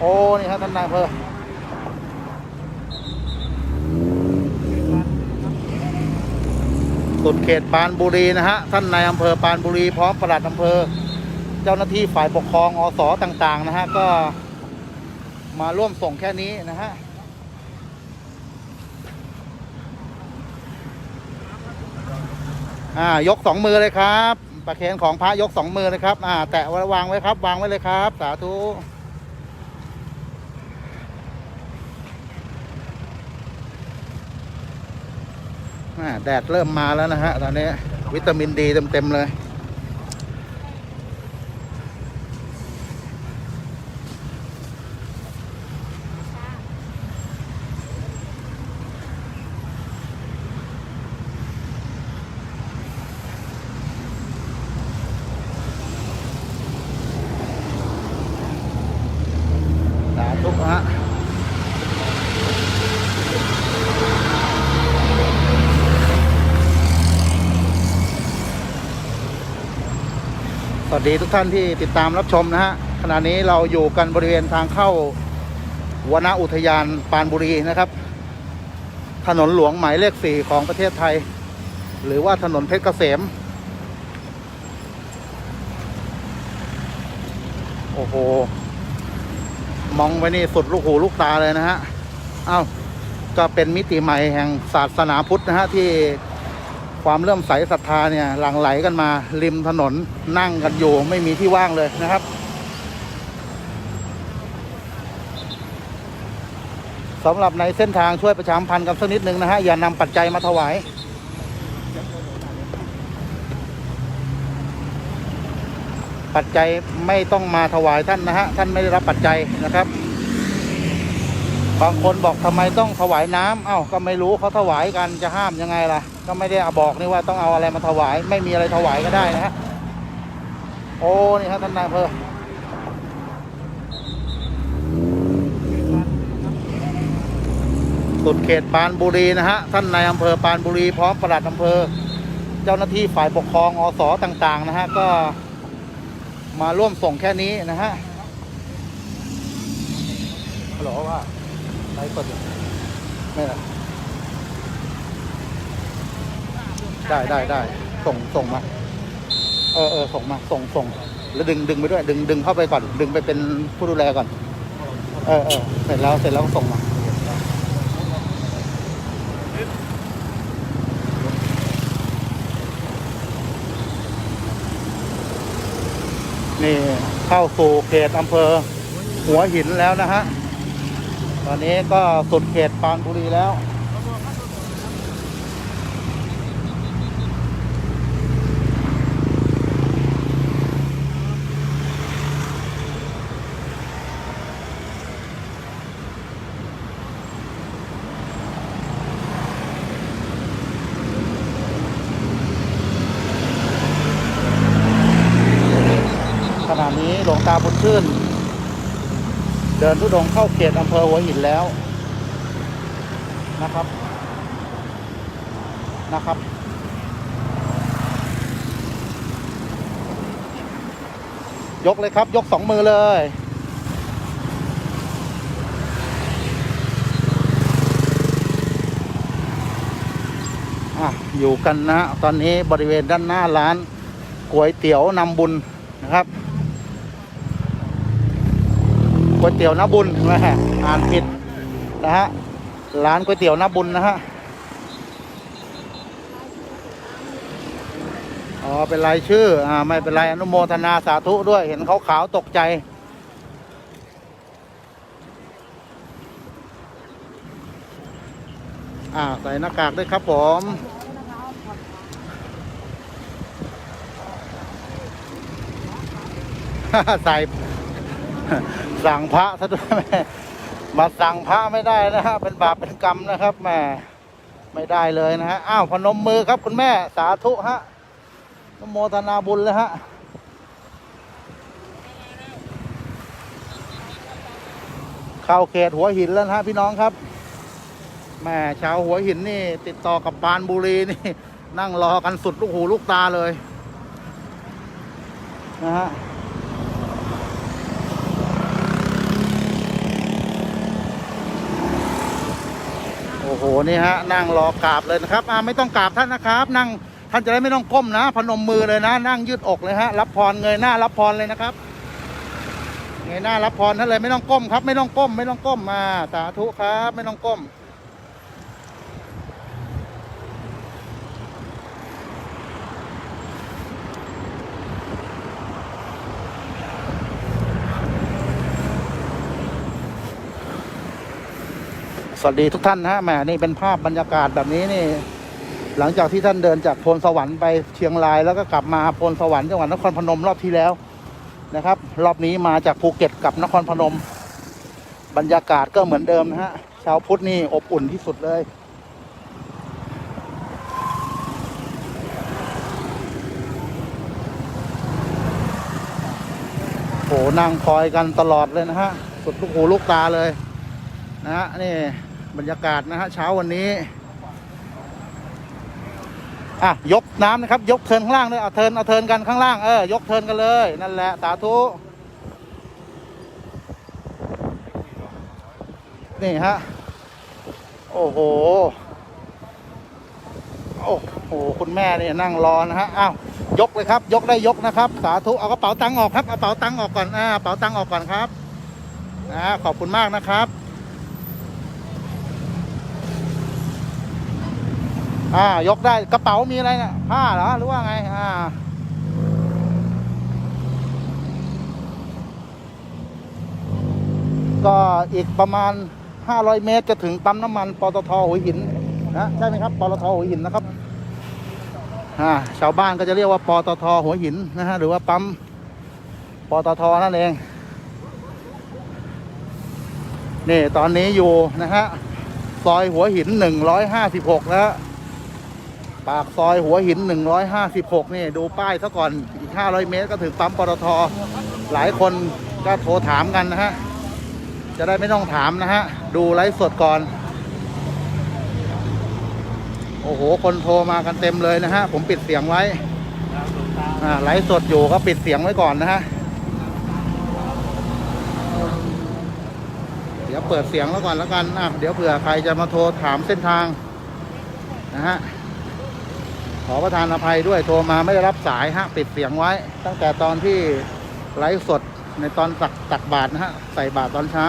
โอ้ นี่ครับท่านนายอำเภอสุดเขตปานบุรีนะฮะ ท่านนายอำเภอปานบุรีพร้อมปลัดอำเภอ เจ้าหน้าที่ฝ่ายปกครองอสต่าง ๆ นะฮะ ก็มาร่วมส่งแค่นี้นะฮะอ่ายกสองมือเลยครับ ประเคนของพระยกสองมือเลยครับ อ่า แตะไว้วางไว้ครับ วางไว้เลยครับ สาธุ แดดเริ่มมาแล้วนะฮะตอนนี้วิตามินดีเต็มๆเลย สาธุฮะ ส วัสดีทุกท่านที่ติดตามรับชมนะฮะขณะนี้เราอยู่กันบริเวณทางเข้าวนอุทยานปานบุรีนะครับ ถนนหลวงหมายเลขสี่ของประเทศไทย หรือว่าถนนเพชรเกษม โอ้โห มองไปนี่สุดลูกหูลูกตาเลยนะฮะเอ้าก็เป็นมิติใหม่แห่งศาสนาพุทธนะฮะที่ ความเลื่อมใสศรัทธาเนี่ยหลั่งไหลกันมา ริมถนนนั่งกันอยู่ไม่มีที่ว่างเลยนะครับสำหรับในเส้นทางช่วยประชาสัมพันธ์กันสักนิดนึงนะฮะอย่านำปัจจัยมาถวายปัจจัยไม่ต้องมาถวายท่านนะฮะท่านไม่ได้รับปัจจัยนะครับ บางคนบอกทำไมต้องถวายน้ำเอ้าก็ไม่รู้เขาถวายกันจะห้ามยังไงล่ะ ก็ไม่ได้เอาบอกนี่ว่าต้องเอาอะไรมาถวาย ไม่มีอะไรถวายก็ได้นะฮะโอ้นี่ครับท่านนายอำเภอสุดเขตปานบุรีนะฮะท่านนายอำเภอปานบุรีพร้อมปลัดอำเภอ เจ้าหน้าที่ฝ่ายปกครองอสต่าง ๆ นะฮะก็มาร่วมส่งแค่นี้นะฮะฮัลโหลว่าไลฟ์สดอยู่ไม่เหรอ ได้ได้ได้ส่งส่งมา เออเออส่งมา ส่งส่งแล้วดึงดึงไปด้วย ดึงดึงเข้าไปก่อน ดึงไปเป็นผู้ดูแลก่อน เออเออเสร็จแล้วเสร็จแล้วก็ส่งมานี่เข้าสู่เขตอำเภอ หัวหินแล้วนะฮะ ตอนนี้ก็สุดเขตปานบุรีแล้ว งตาบุญชื่น เดินทุดงเข้าเขตอำเภอหัวหินแล้วนะครับนะครับ ยกเลยครับ ยกสองมือเลย อะ อยู่กันนะฮะตอนนี้บริเวณด้านหน้าร้านก๋วยเตี๋ยวนำบุญนะครับ ก๋วยเตี๋ยวน้าบุญแม่อ่านผิดนะฮะร้านก๋วยเตี๋ยวน้าบุญนะฮะอ๋อเป็นรายชื่ออ่าไม่เป็นไรอนุโมทนาสาธุด้วยเห็นเขาขาวตกใจอ่าใส่หน้ากากด้วยครับผมใส่ สั่งพระซะด้วยแม่มาสั่งพระไม่ได้นะฮะเป็นบาปเป็นกรรมนะครับแม่ไม่ได้เลยนะฮะอ้าวพนมมือครับคุณแม่สาธุฮะนโมทนาบุญเลยฮะเข้าเขตหัวหินแล้วนะฮะพี่น้องครับแม่ชาวหัวหินนี่ ติดต่อกับปานบุรีนี่ นั่งรอกันสุดลูกหูลูกตาเลยนะฮะ โหนี่ฮะนั่งรอกราบเลยนะครับอ่าไม่ต้องกราบท่านนะครับ นั่งท่านจะได้ไม่ต้องก้มนะ พนมมือเลยนะ นั่งยืดอกเลยฮะรับพรเงยหน้ารับพรเลยนะครับเงยหน้ารับพรท่านเลยไม่ต้องก้มครับ ไม่ต้องก้ม ไม่ต้องก้มมาสาธุครับ ไม่ต้องก้ม สวัสดีทุกท่านนะฮะแหมนี่เป็นภาพบรรยากาศแบบนี้นี่ หลังจากที่ท่านเดินจากโพนสวรรค์ไปเชียงรายแล้วก็กลับมาโพนสวรรค์จังหวัดนครพนมรอบที่แล้วนะครับ รอบนี้มาจากภูเก็ตกับนครพนม บรรยากาศก็เหมือนเดิมนะฮะชาวพุทธนี่อบอุ่นที่สุดเลยโหนั่งคอยกันตลอดเลยนะฮะ สุดลูกหูลูกตาเลย นะฮะนี่ บรรยากาศนะฮะเช้าวันนี้ อะ ยกน้ำนะครับ ยกเทินข้างล่างด้วยเอาเทินเอาเทินกันข้างล่างเออยกเทินกันเลย นั่นแหละสาธุนี่ฮะโอ้โหโอ้โหคุณแม่เนี่ยนั่งรอนะฮะอ้าวยกเลยครับ ยกได้ยกนะครับ สาธุเอากระเป๋าตังค์ออกครับเอากระเป๋าตังค์ออกก่อนอ่ากระเป๋าตังค์ออกก่อนครับนะขอบคุณมากนะครับ อ่ายกได้กระเป๋ามีอะไรเนี่ยผ้าเหรอหรือว่าไง อ่า ก็อีกประมาณ 500 เมตรจะถึงปั๊มน้ำมันปตทหัวหินนะใช่ไหมครับปตทหัวหินนะครับอ่าชาวบ้านก็จะเรียกว่าปตทหัวหินนะฮะหรือว่าปั๊มปตทนั่นเองนี่ตอนนี้อยู่นะฮะซอยหัวหิน 156 แล้ว ปากซอยหัวหิน 156 นี่ ดูป้ายซะก่อนอีก 500 เมตรก็ถึงปั๊มปตทหลายคนก็โทรถามกันนะฮะ จะได้ไม่ต้องถามนะฮะ ดูไลฟ์สดก่อน โอ้โห คนโทรมากันเต็มเลยนะฮะ ผมปิดเสียงไว้ไลฟ์สดอยู่ก็ปิดเสียงไว้ก่อนนะฮะ เดี๋ยวเปิดเสียงแล้วก่อนแล้วกันอะเดี๋ยวเผื่อใครจะมาโทรถามเส้นทางนะฮะ อประทานอภัยด้วยโทรมาไม่ได้รับสายฮะปิดเสียงไว้ ตั้งแต่ตอนที่ไลฟ์สดในตอนตักตักบาทนะฮะใส่บาทตอนเช้า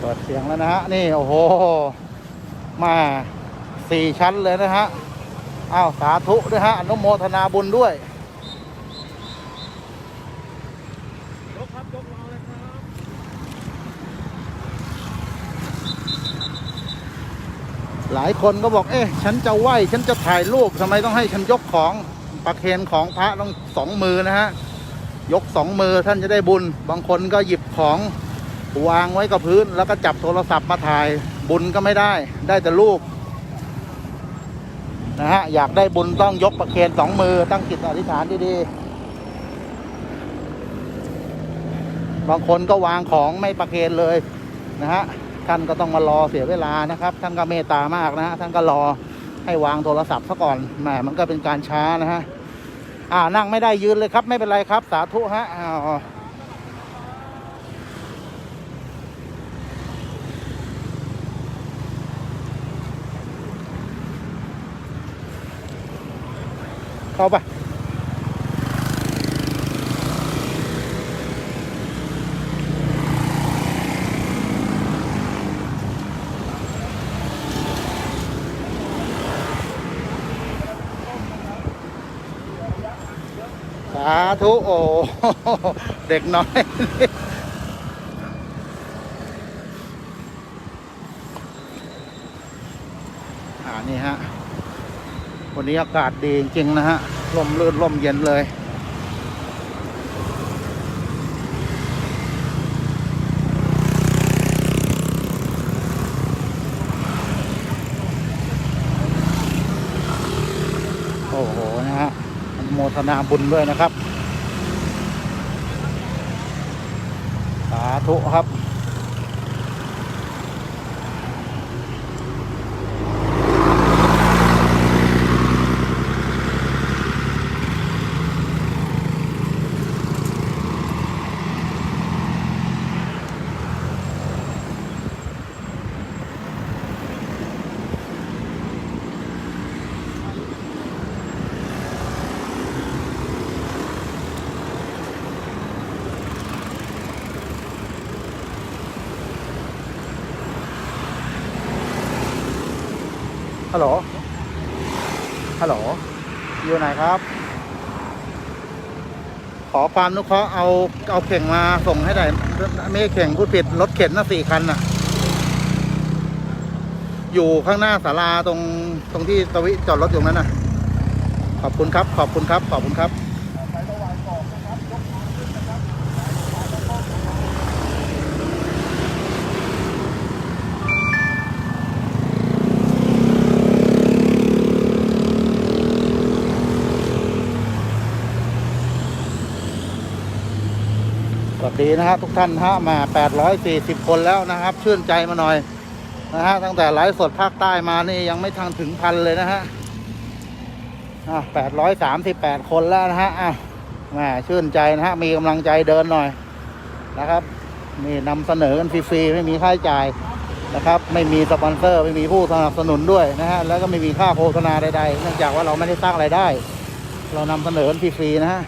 เปิดเสียงแล้วนะฮะ นี่ โอ้โห มาสี่ชั้นเลยนะฮะ อ้าว สาธุด้วยฮะอนุโมทนาบุญด้วย หลายคนก็บอก เอ๊ะ ฉันจะไหวฉันจะถ่ายรูปทำไมต้องให้ฉันยกของประเคนของพระต้องสองมือนะฮะ ยกสองมือท่านจะได้บุญ บางคนก็หยิบของวางไว้กับพื้น แล้วก็จับโทรศัพท์มาถ่ายบุญก็ไม่ได้ ได้แต่รูปนะฮะ อยากได้บุญต้องยกประเคนสองมือตั้งจิตอธิษฐานดีๆ บางคนก็วางของไม่ประเคนเลยนะฮะ ท่านก็ต้องมารอเสียเวลานะครับ ท่านก็เมตตามากนะฮะท่านก็รอให้วางโทรศัพท์ซะก่อนแหมมันก็เป็นการช้านะฮะอ่านั่งไม่ได้ยืนเลยครับ ไม่เป็นไรครับ สาธุฮะอ้าวเข้าไปาธุโอ้เด็กน้อย อ่านี่ฮะ วันนี้อากาศดีจริงๆนะฮะ ลมลื่นลมเย็นเลย โอ้โห นะฮะอ นาบุญด้วยนะครับ สาธุครับ ฮัลโหล ฮัลโหล อยู่ไหนครับ ขอความนุเคราะห์เอาเอาเข่งมาส่งให้ได้ไม่ใช่เข่งพูดผิดรถเข็นน่ะสี่คันน่ะ อยู่ข้างหน้าศาลาตรงตรงที่ตวิจอดรถอยู่นั้นน่ะ ขอบคุณครับ ขอบคุณครับ ขอบคุณครับ ดีนะฮะทุกท่านฮะมา 840 คนแล้วนะครับ ชื่นใจมาหน่อยนะฮะตั้งแต่ไลฟ์สดภาคใต้มานี่ยังไม่ทางถึงพันเลยนะฮะอะ838 คนแล้วนะฮะอะแหมชื่นใจนะฮะมีกำลังใจเดินหน่อยนะครับนี่นำเสนอกันฟรีๆไม่มีค่าใช้จ่ายนะครับ ไม่มีสปอนเซอร์ไม่มีผู้สนับสนุนด้วยนะฮะแล้วก็ไม่มีค่าโฆษณาใดๆเนื่องจากว่าเราไม่ได้สร้างรายได้ เรานำเสนอกันฟรีๆนะฮะ